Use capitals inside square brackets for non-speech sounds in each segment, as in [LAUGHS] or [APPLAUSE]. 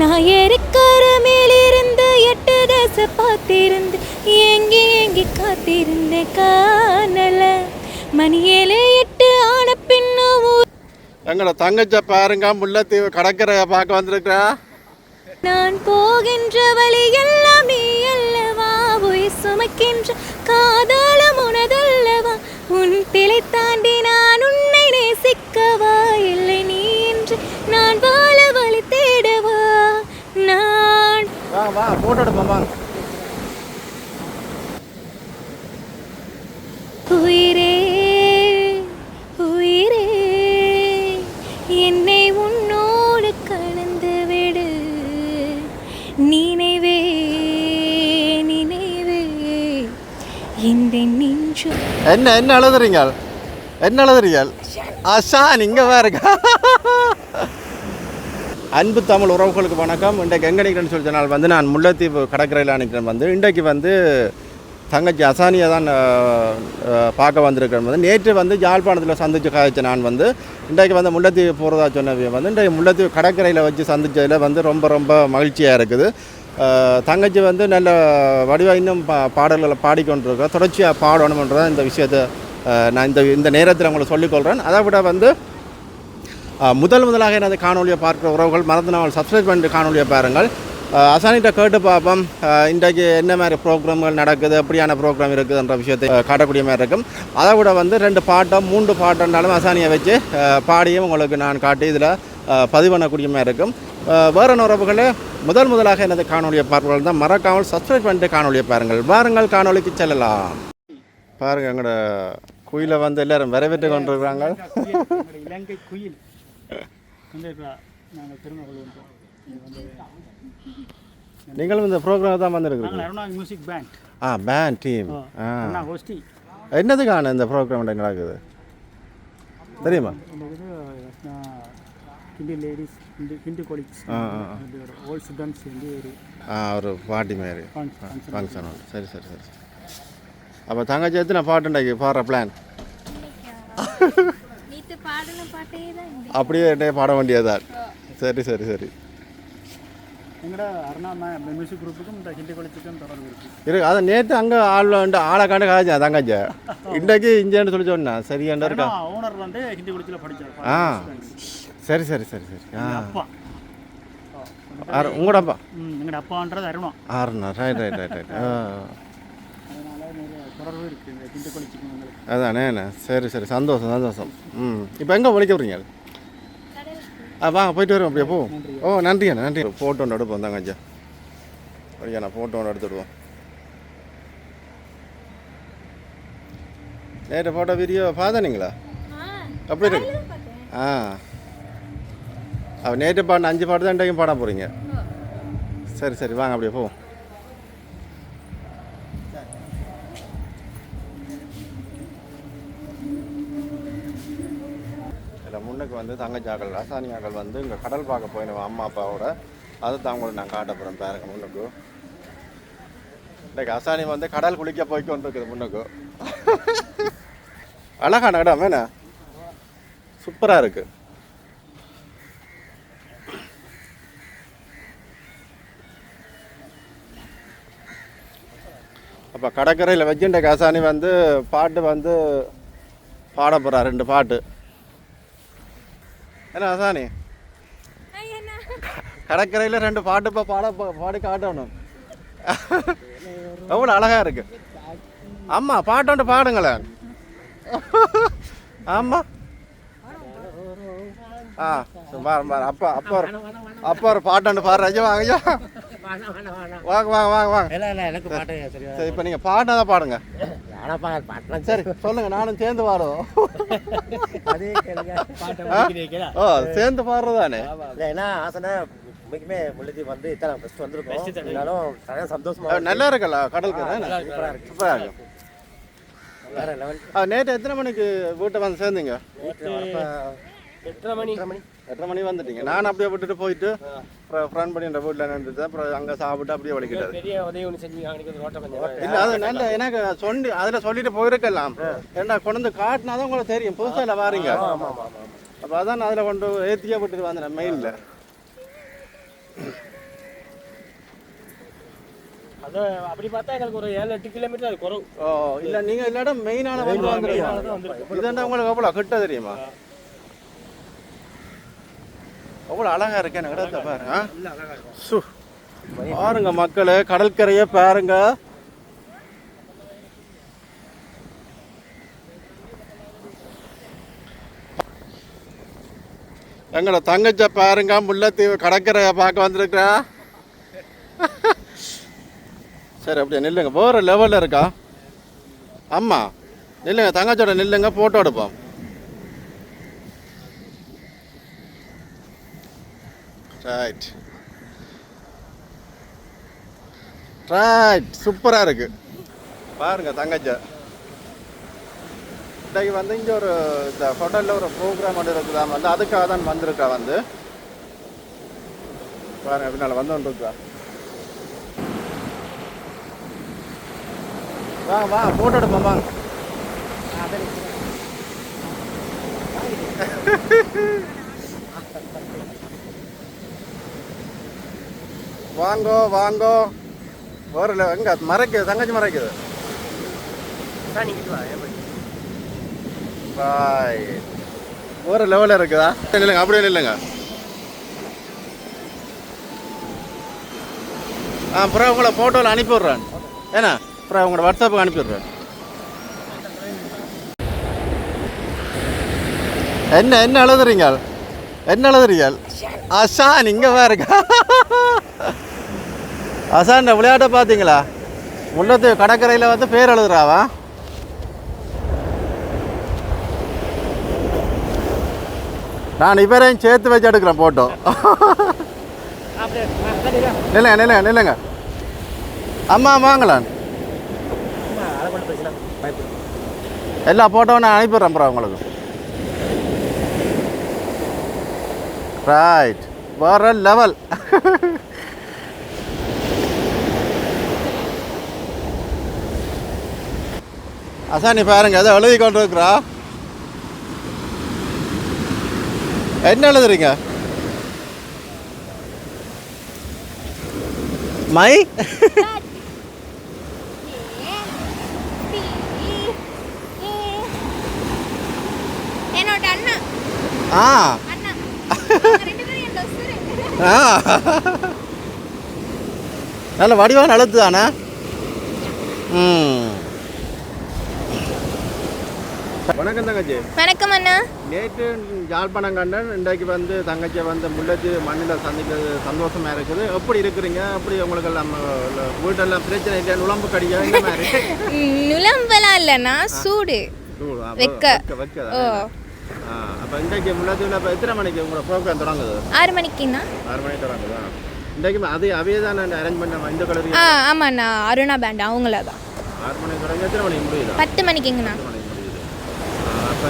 நான் இருக்கிற மேலிருந்து எட்டு தசை பார்த்திருந்து ஏங்கி ஏங்கி காத்திருந்த காணல. மணி ஏழு எட்டு ஆன பின்னும் எங்களோட தங்கச்ச பாருங்க முல்லைத்தீவு கடற்கரை பார்க்க வந்திருக்கிறா. நான் போகின்ற வழி எல்லாம் நீ அல்லவா? உயிர் சுமக்கின்ற காதலம் உனதல்லவா உன் பிழை தாண்டி நான் உன்னை நேசிக்கவா? இல்லை நீ என்று நான் வாழ வழி வா வா போட்டோ எடுப்போம் வாங்க உயிரே உயிரே என்னை உன்னோடு கலந்து விடு. நினைவே நினைவே இந்த நெஞ்சு. என்ன என்ன எழுதுறீங்க என்ன எழுதுறீங்க ஆஷா நீங்க பாருங்க அன்பு தமிழ் உறவுகளுக்கு வணக்கம். இன்றைக்கு எங்கே நிற்கிறேன்னு சொல்லி சொன்னால் வந்து நான் முல்லைத்தீவு கடற்கரையில் நிற்கிறேன் வந்து. இன்றைக்கு வந்து தங்கச்சி அசானியை தான் பார்க்க வந்திருக்கிறேன் வந்து. நேற்று வந்து யாழ்ப்பாணத்தில் சந்தித்து காய்ச்ச நான் வந்து. இன்றைக்கு வந்து முல்லைத்தீவு போகிறதா சொன்னவிய வந்து இன்றைக்கு முல்லைத்தீவு கடற்கரையில் வச்சு சந்தித்ததில் வந்து ரொம்ப ரொம்ப மகிழ்ச்சியாக இருக்குது. தங்கச்சி வந்து நல்ல வடிவாக இன்னும் பா பாடல்களை பாடிக்கொண்டிருக்கிறோம் தொடர்ச்சியாக பாடணுன்றதை இந்த விஷயத்தை நான் இந்த இந்த நேரத்தில் உங்களுக்கு சொல்லிக்கொள்கிறேன் அதை விட வந்து முதல் முதலாக எனது காணொலியை பார்க்குற உறவுகள் மறந்து நாள் சப்ஸ்கிரைப் பண்ணிட்டு காணொலியை பாருங்கள். அசானிட்ட கேட்டு பார்ப்போம். இன்றைக்கு என்ன மாதிரி ப்ரோக்ராம்கள் நடக்குது எப்படியான ப்ரோக்ராம் இருக்குதுன்ற விஷயத்தை காட்டக்கூடிய மாதிரி இருக்கும். அதை விட வந்து ரெண்டு பாட்டம் மூன்று பாட்டம்னாலும் அசானியை வச்சு பாடியும் உங்களுக்கு நான் காட்டி இதில் பதிவு பண்ணக்கூடிய மாதிரி இருக்கும். வேறு உறவுகளே முதல் முதலாக எனது காணொலியை பார்ப்பவர்கள் தான் மறக்காமல் சப்ஸ்கிரைப் பண்ணிட்டு காணொலியை பாருங்கள். வாருங்கள் காணொலிக்கு செல்லலாம். பாருங்கள் எங்களோட குயிலை வந்து எல்லாரும் வரவேற்று கொண்டிருக்கிறாங்க. இலங்கை குயில். நாங்கள் கொள்வோம் வந்து நீங்களும் இந்த ப்ரோக்ராம் தான் வந்திருக்கிறீங்க. மியூசிக் பேண்ட் ஆ பேண்ட் டீம் ஆ ஹோஸ்டி என்னதுக்கான இந்த ப்ரோக்ராம் நடக்குது? தெரியுமா? Hindi ladies Hindi Hindi colleagues old students வந்து ஒரு ஆ ஒரு பாட்டி மாதிரி. ஃபங்க்ஷன் ஃபங்க்ஷன் உண்டு சரி சரி சரி அப்போ தங்கச்சி எத்தனை பாட்டுண்டாக்கி பாடுற பிளான் நீத்து பாடின பாட்டே தான் அப்படியே என்னைய பாட வேண்டியதான் சரி சரி சரி. எங்களோட அருணா மியூசிக் குரூப்புக்கும் இந்த ஹிந்தி கொலீக்ஸுக்கும் தொடர்பு இருக்குது இருக்கு. அதை நேற்று அங்கே ஆள் வந்து ஆளை காண்டு காய்ச்சா தங்கச்சி இன்றைக்கு இஞ்சேன்னு சொல்லி சொன்னேன் சரியாண்டா இருக்கா? ஓனர் வந்து ஹிந்தி கொலீக்ஸில் படித்தார் ஆ. சரி சரி சரி சரி. ஆ. உங்களோட அப்பா? எங்களோட அப்பான்றது அருணா. ஆறுண்ணா ரைட் ரைட் ரைட் ரைட் தொடர்பு இருக்குது எங்களுக்கு அதானே அண்ணே. சரி சரி. சந்தோஷம் சந்தோஷம். ம். இப்போ எங்கே ஒழிக்க போகிறீங்க ஆ வாங்க போயிட்டு வரோம் அப்படியே போ. ஓ நன்றி அண்ணா நன்றி ஃபோட்டோ ஒன்று எடுப்போம் தாங்க ஐயா ஐயா நான் ஃபோட்டோ ஒன்று எடுத்துடுவோம் நேற்று ஃபோட்டோ வீடியோ பார்த்தானீங்களா? அப்படி இருக்கு ஆ. அப்போ நேற்று பாடின அஞ்சு பாட்டு தான் இன்றைக்கும் பாட போகிறீங்க சரி சரி. வாங்க அப்படியே போவோம் பொண்ணுக்கு வந்து தங்கச்சாக்கள் ரசானியாக்கள் வந்து இங்கே கடல் பார்க்க போயிடுவோம் அம்மா அப்பாவோட. அதை தான் உங்களுக்கு நான் காட்ட போகிறேன் பாருங்க முன்னுக்கு. இன்றைக்கு அசானி வந்து கடல் குளிக்க போய் கொண்டிருக்குது முன்னுக்கு. அழகான இடம் என்ன? சூப்பராக இருக்குது அப்போ கடற்கரையில் வச்சுட்ட கசானி வந்து பாட்டு வந்து பாட போகிறார் ரெண்டு பாட்டு. என்ன அசானி? கடற்கரையில் ரெண்டு பாட்டு இப்போ பாட பாடி காட்டணும். எவ்வளோ அழகா இருக்கு. ஆமா பாட்டோண்டு பாடுங்களேன். ஆமா ஆ சரி, பாரு பாரு அப்பா அப்பா ஒரு- அப்பா ஒரு பாட்டோண்டு பாடுற ஐயா வாங்க ஐயா வாங்க. வாங்க வாங்க வாங்க சரி இப்போ நீங்கள் பாடினா பாடுங்க. ஆனால் சரி சொல்லுங்க நானும் சேர்ந்து பாடுவோம். அதே கேளுங்க. ஆ? ஓ சேர்ந்து பாடுறதானே ஏன்னா ஆசனை உண்மைக்குமே முள்ளதி வந்து இத்தனை ஃபஸ்ட் வந்திருக்கோம். இருந்தாலும் சரியான சந்தோஷமா நல்லா இருக்குல்ல கடலுக்கு? சூப்பரா இருக்கு. சூப்பராக இருக்கும் வேற லெவல் ஆ, நேற்று எத்தனை மணிக்கு வீட்டை வந்து சேர்ந்தீங்க? எத்தனை மணி. எத்தனை மணி வந்துட்டீங்க. நான் அப்படியே விட்டுட்டு போயிட்டு அப்புறம் ஃப்ரெண்ட் பண்ணின்ற வீட்டில் நின்றுட்டு அப்புறம் அங்கே சாப்பிட்டு அப்படியே வலிக்கிட்டது பெரிய உதவி ஒன்று கொஞ்சம் இல்லை அது நல்ல எனக்கு சொல்லி அதில் சொல்லிட்டு போயிருக்கலாம். ஏன்னா கொண்டு வந்து காட்டினா தான் உங்களுக்கு தெரியும். புதுசாக இல்லை வாரீங்க. அப்போ அதான் நான் அதில் கொண்டு ஏற்றியே விட்டுட்டு வந்தேன் மெயினில் அப்படி பார்த்தா எங்களுக்கு ஒரு ஏழு எட்டு கிலோமீட்டர் அது குறவு. ஓ இல்லை நீங்கள் இல்லாட மெயினான வந்து வந்துருக்கீங்க. இதுண்டா உங்களுக்கு எவ்வளோ கிட்ட தெரியுமா? எவ்வளோ அழகா இருக்கு எனக்கு இடத்த பாரு ஆ? சு. பாருங்க மக்களே கடற்கரையை பாருங்க. எங்களோட தங்கச்ச பாருங்க முல்லைத்தீவு கடற்கரையை பார்க்க வந்திருக்கிறா. சரி அப்படியே நில்லுங்க. போகிற லெவலில் இருக்கா? அம்மா நில்லுங்க தங்கச்சோட நில்லுங்க ஃபோட்டோ எடுப்போம். ரைட் ரைட் சூப்பராக இருக்கு. பாருங்க தங்கச்ச. இன்றைக்கு வந்து இங்கே ஒரு இந்த ஹோட்டலில் ஒரு ப்ரோக்ராம் ஒன்று இருக்குதா? வந்து அதுக்காக தான் வந்திருக்கா வந்து. பாருங்க பின்னால் வந்து ஒன்று இருக்கா வா வா ஃபோட்டோ எடுப்போம் வாங்க [LAUGHS] வாங்கோ வாங்கோ. ஒரு எங்க? மறைக்குது தங்கச்சி மறைக்குது. போய்? ஒரு லெவலில் இருக்குதா? இல்லைங்க அப்படியே இல்லைங்க. ஆ அப்புறம் உங்களை ஃபோட்டோவில் அனுப்பி விட்றேன் ஏன்னா அப்புறம் உங்களோட வாட்ஸ்அப்புக்கு அனுப்பி விட்றேன் என்ன என்ன எழுதுறீங்க? என்ன எழுதுறீங்க? அசான் இங்கே பாருங்க. அசா இந்த விளையாட்டை பார்த்தீங்களா? முள்ளத்து கடற்கரையில் வந்து பேர் எழுதுறாவா? நான் இவரையும் சேர்த்து வச்சு எடுக்கிறேன் போட்டோ. நில்லுங்க நில்லுங்க நில்லுங்க. அம்மா வாங்கலாம். எல்லா ஃபோட்டோவும் நான் அனுப்பிடுறேன் அப்புறம் உங்களுக்கு. ரைட் வேற லெவல் அசானி பாருங்க ஏதோ எழுதி கொண்டு இருக்கிறா என்ன எழுதுறீங்க? மை? ஆ. ஆ. நல்ல வடிவான அழுத்து தானே? ம். வணக்கம் தங்கச்சி. வணக்கம் அண்ணா. நேற்று யாழ்ப்பாணம் கண்டன் இன்றைக்கு வந்து தங்கச்சியை வந்து முல்லைச்சி மண்ணில் சந்திக்கிறது சந்தோஷமா இருக்குது. எப்படி இருக்கிறீங்க? எப்படி உங்களுக்கு எல்லாம் அஹ், வீட்டெல்லாம் பிரச்சனை இல்லையா? நுழம்பு கடிக்க இந்த மாதிரி? நுழம்பெல்லாம் இல்லைண்ணா சூடு. வெக்க. ஓ. அப்போ இன்றைக்கு முல்லைத்தீவில் இப்போ எத்தனை மணிக்கு உங்களோட ப்ரோக்ராம் தொடங்குது? ஆறு மணிக்குண்ணா. ஆறு மணிக்கு தொடங்குதா? இன்றைக்கு அதே அவையே தான் அரேஞ்ச் பண்ண இந்த கலரி ஆ ஆமாண்ணா அருணா பேண்ட் அவங்கள தான் ஆறு மணிக்கு தொடங்கி எத்தனை மணிக்கு முடியுதா? பத்து மணிக்குங்கண்ணா.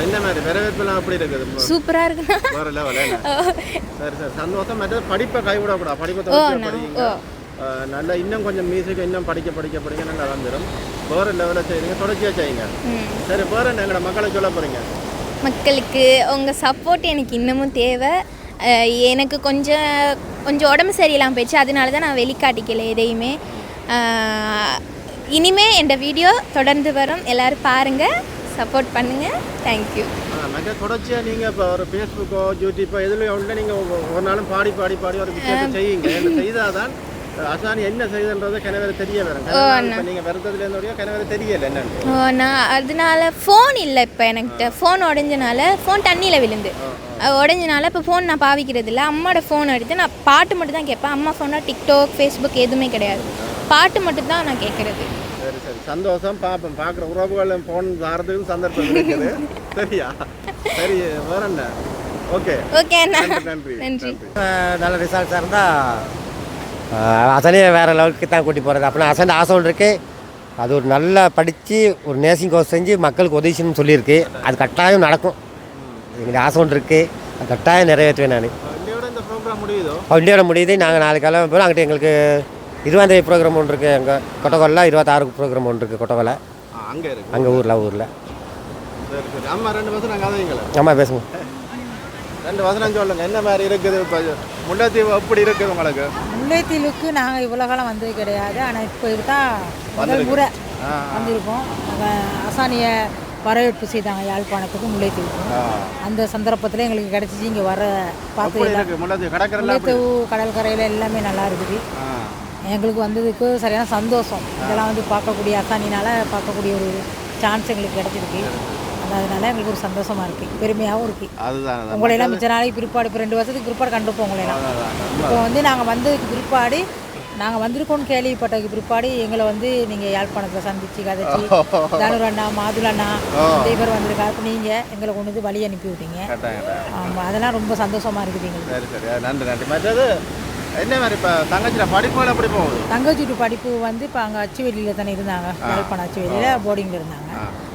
என்ன மாதிரி வரவேற்பெல்லாம் எப்படி இருக்குது? சூப்பராக இருக்குண்ணா. வேற லெவல் சரி சரி. சந்தோஷம். மற்றது படிப்பை கைவிடக்கூடாது. படிப்பை படிங்க. நல்லா இன்னும் கொஞ்சம் மியூசிக் இன்னும் படிக்க படிக்க படிக்க நல்லா வந்துடும் வேறு லெவலில் செய்யுங்க. தொடர்ச்சியாக செய்யுங்க. சரி வேறு எங்களோட மக்களை சொல்ல போகிறீங்க மக்களுக்கு உங்கள் சப்போர்ட் எனக்கு இன்னமும் தேவை. எனக்கு கொஞ்சம் கொஞ்சம் உடம்பு சரியில்லாமல் போயிடுச்சு. அதனால தான் நான் வெளிக்காட்டிக்கல எதையுமே. இனிமே என் வீடியோ தொடர்ந்து வரும். எல்லோரும் பாருங்கள் சப்போர்ட் பண்ணுங்கள் தேங்க்யூ மற்ற தொடர்ச்சியாக நீங்கள் இப்போ ஒரு ஃபேஸ்புக்கோ யூடியூப்போ எதுலையோ ஒன்று நீங்கள் ஒரு நாளும் பாடி பாடி பாடி ஒரு விஷயத்தை செய்யுங்க. என்ன செய்தால் தான் அசானி என்ன செய்யுதுன்றது கிணவரை தெரிய வரும். நீங்கள் வருத்தத்துலேருந்தோடய கிணவரை தெரியல என்னன்னு. ஓ, நான் அதனால ஃபோன் இல்லை இப்போ எனக்கிட்ட ஃபோன் உடஞ்சனால ஃபோன் தண்ணியில் விழுந்து. உடஞ்சனால இப்போ ஃபோன் நான் பாவிக்கிறது இல்லை. அம்மாவோட ஃபோன் எடுத்து நான் பாட்டு மட்டும் தான் கேட்பேன். அம்மா ஃபோனில் டிக்டாக் ஃபேஸ்புக் எதுவுமே கிடையாது. பாட்டு மட்டும் தான் நான் கேட்குறது. சரி சரி சந்தோஷம் பார்ப்போம் பார்க்குற உறவுகள் ஃபோன் தாரதுக்கும் சந்தர்ப்பம் இருக்குது சரியா? சரி வேற என்ன? ஓகே. ஓகே நன்றி நன்றி. நல்ல ரிசல்ட்ஸாக இருந்தால் அசனே வேறு லெவலுக்கு தான் கூட்டி போகிறது அப்படின்னா அசன் ஆசை ஒன்று இருக்கு. அது ஒரு நல்லா படித்து ஒரு நேசிங் கோர்ஸ் செஞ்சு மக்களுக்கு உதவி செய்யணும்னு சொல்லியிருக்கு. அது கட்டாயம் நடக்கும். எங்களுக்கு ஆசை ஒன்று இருக்குது அது கட்டாயம் நிறைவேற்றுவேன் நான். இன்னையோட இந்த ப்ரோக்ராம் முடியுதோ? முடியுது. நாங்கள் நாளைக்கு கிளம்ப போகிறோம் அங்கிட்ட எங்களுக்கு இருபதாந்தேதி ப்ரோக்ராம் ஒன்று இருக்குது எங்கள் கொட்டகொல்ல இருபத்தாறு ப்ரோக்ராம் ஒன்று இருக்குது கொட்டகொல்ல. அங்கே இருக்கு. அங்கே ஊரில் ஊரில். சரி சரி. அம்மா ரெண்டு மாதம் நாங்கள் அதைங்களா அம்மா பேசுங்க. ரெண்டு வசனம் சொல்லுங்க என்ன மாதிரி இருக்குது இப்போ? முல்லைத்தீவு எப்படி இருக்குது உங்களுக்கு? முல்லைத்தீவுக்கு நாங்கள் இவ்வளோ காலம் வந்தது கிடையாது. ஆனால் இப்போ தான் முதல். முறை வந்திருக்கோம். அசானிய வரவேற்பு செய்தாங்க யாழ்ப்பாணத்துக்கும் முல்லைத்தீவுக்கும் ஆ. அந்த சந்தர்ப்பத்தில் எங்களுக்கு கிடச்சிச்சு. இங்கே வர பார்த்து முல்லைத்தீவு கடற்கரையில் கடற்கரையில் எல்லாமே நல்லா இருக்குது. எங்களுக்கு வந்ததுக்கு சரியான சந்தோஷம். இதெல்லாம் வந்து பார்க்கக்கூடிய அசானினால் பார்க்கக்கூடிய ஒரு சான்ஸ் எங்களுக்கு கிடச்சிருக்கு. அது அதனால எங்களுக்கு ஒரு சந்தோஷமாக இருக்குது பெருமையாகவும் இருக்குது அதுதான். உங்களையெல்லாம் மிச்ச நாளைக்கு பிற்பாடு இப்போ ரெண்டு வருஷத்துக்கு பிற்பாடு கண்டுப்போம் உங்களையெல்லாம். இப்போ வந்து நாங்கள் வந்ததுக்கு பிற்பாடு நாங்கள் வந்திருக்கோம்னு கேள்விப்பட்டதுக்கு பிற்பாடு எங்களை வந்து நீங்கள் யாழ்ப்பாணத்தில் சந்திச்சு கதைச்சி [LAUGHS] தனுர் அண்ணா மாதுள் அண்ணா பேர் வந்திருக்காரு இப்போ நீங்கள் எங்களை கொண்டு வந்து வழி அனுப்பி விட்டீங்க. ஆமாம் அதெல்லாம் ரொம்ப சந்தோஷமாக இருக்குது எங்களுக்கு. நன்றி நன்றி. மற்றது என்ன மாதிரி இப்போ தங்கச்சியில் படிப்புகள் எப்படி போகுது? தங்கச்சீட்டு படிப்பு வந்து இப்போ அங்கே அச்சுவெளியில் தானே இருந்தாங்க. யாழ்ப்பாணம் அச்சுவெளியில் போர்டிங்கில் இருந்தாங்க.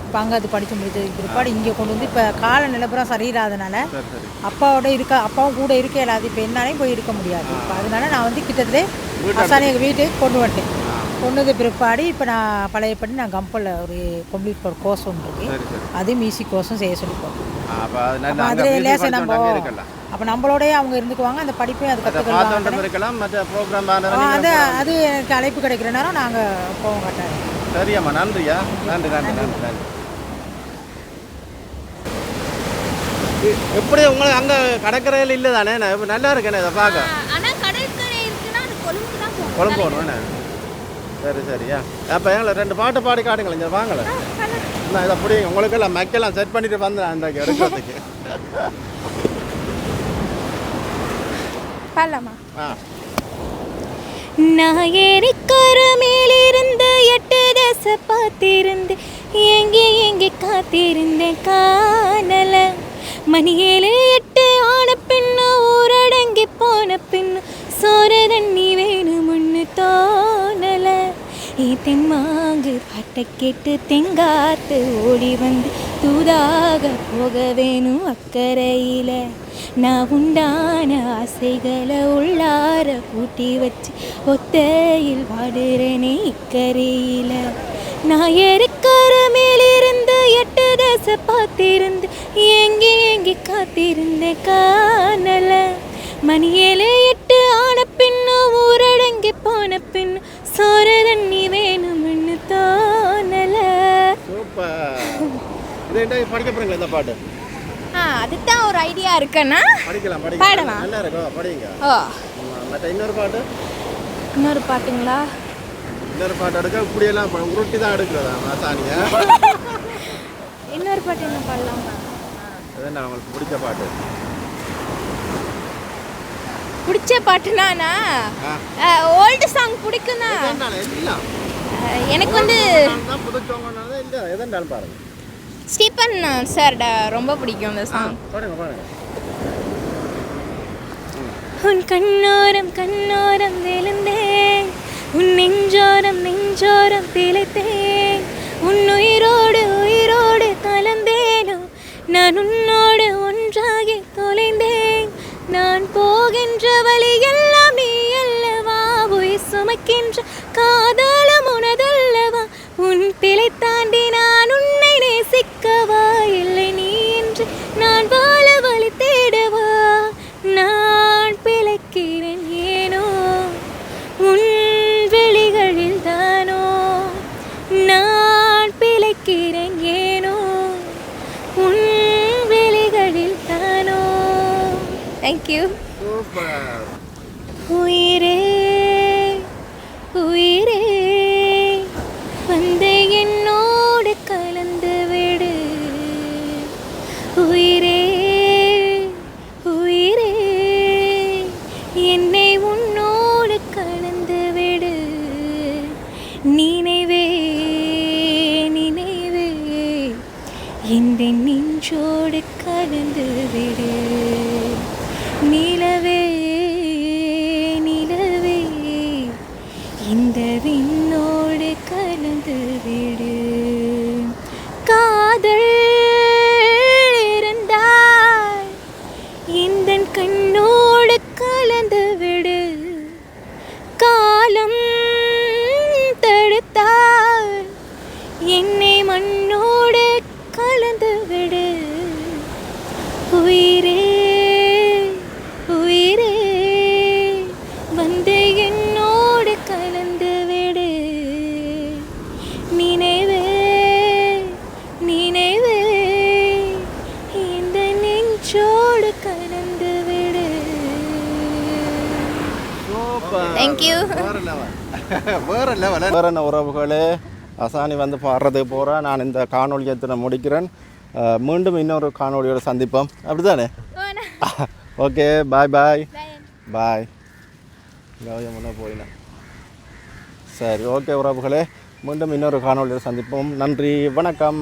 இப்போ அங்கே அது படித்து முடிச்சதுக்கு பிற்பாடு இங்கே கொண்டு வந்து இப்போ கால நிலப்பரம் சரியில்லாதனால சரி சரி. அப்பாவோட இருக்க அப்பாவும் கூட இருக்க இல்லாது இப்போ என்னாலையும் போய் இருக்க முடியாது. இப்போ அதனால நான் வந்து கிட்டத்தட்ட அசானி எங்கள் வீட்டுக்கு கொண்டு வந்துட்டேன். கொண்டு வந்த பிற்பாடு இப்போ நான் பழையபடி நான் கம்பலில் ஒரு கம்ப்ளீட் ஒரு கோர்ஸ் ஒன்று இருக்கு. சரி சரி. அது மியூசிக் கோர்ஸும் செய்ய சொல்லி போகிறேன் அப்போ அது நல்ல அப்போ அங்கே அதில் music லேசை படிச்சவங்க நம்ம அப்போ நம்மளோடய அவங்க இருந்துக்குவாங்க அந்த படிப்பையும் அது கற்றுக்கலாம் இருக்கலாம் மற்ற ப்ரோக்ராம் அது அது எனக்கு அழைப்பு கிடைக்கிற நேரம் நாங்கள் போவோம் கட்டாயம் சரியம்மா நன்றியா? நன்றி நன்றி நன்றி. நன்றி எப்படி உங்களுக்கு அங்கே கடற்கரையில் இல்லை தானே? நான் இப்ப நல்லா இருக்கேனே இதை பார்க்க. கொழும்பு தான் போகணும். சரி சரியா அப்போ எங்களை ரெண்டு பாட்டு பாடி காட்டுங்களேன் இங்கே வாங்கலை நான் இதை பிடிங்க உங்களுக்கு எல்லாம் மெக்கெல்லாம் செட் பண்ணிட்டு வந்தேன் அந்த எடுக்கிறதுக்கு [LAUGHS] பாடலாமா? நான் ஏறிக்கர மேலிருந்து எட்டு தச பார்த்திருந்து எங்கே எங்கே காத்திருந்தேன் காணல. மணி ஏழு எட்டு ஆன பின்னு ஊரடங்கி போன பின்னு சோற தண்ணி வேணும்னு தோணல. ஏ தெம்மாங்கு பாட்டை கேட்டு தெங்காத்து ஓடி வந்து தூதாக போக வேணும் அக்கறையில். நான் உண்டான ஆசைகளை உள்ளார கூட்டி வச்சு ஒத்தையில் வாடுறேனே இக்கரையில். நான் இருக்கிற மேலிருந்து எட்டு தசை பார்த்திருந்து எங்கி எங்கி காத்திருந்தேன் காணல. மணி எட்டு ஆன பின்னு ஊரடங்கி போன பின்னு சோறு தண்ணி வேணும்னு தோணல. சூப்பர். இது படிக்க போகிறீங்களா இந்த பாட்டு? ஆ அதுதான் ஒரு ஐடியா இருக்குன்னா படிக்கலாம்? படிக்கலாம். நல்லா இருக்கும் படிங்க. ஓ. மற்ற இன்னொரு பாட்டு? இன்னொரு பாட்டுங்களா? இன்னொரு பாட்டு எடுக்க இப்படியெல்லாம் உருட்டி தான் எடுக்கிறதா மாசானியா [LAUGHS] இன்னொரு பாட்டு என்ன பாடலாமா? அது என்ன உங்களுக்கு பிடிச்ச பாட்டு? பிடிச்ச பாட்டுனாண்ணா ஆ. ஓல்டு சாங் அஹ், எனக்கு வந்து ஸ்டீபன் சார்ட ரொம்ப பிடிக்கும் அந்த சாங் உன் கண்ணோரம் கண்ணோரம் விழுந்தேன். உன் நெஞ்சோரம் நெஞ்சோரம் திளைத்தேன் உன் உயிரோடு உயிரோடு கலந்தேனோ நான் உன்னோடு ஒன்றாகி தொலைந்தேன். நான் போகின்ற வழியெல்லாம் நீ அல்லவா? உயிர் சுமக்கின்ற காதலம் வேற லெவல் என்ன உறவுகளே? அசானி வந்து பாடுறதுக்கு போகிறேன் நான் இந்த காணொலியை நான் முடிக்கிறேன். மீண்டும் இன்னொரு காணொலியோட சந்திப்போம். அப்படிதானே? ஓகே பாய் பாய் பாய் கௌதம் முன்னே போயினேன் சரி ஓகே உறவுகளே. மீண்டும் இன்னொரு காணொலியில் சந்திப்போம். நன்றி வணக்கம்.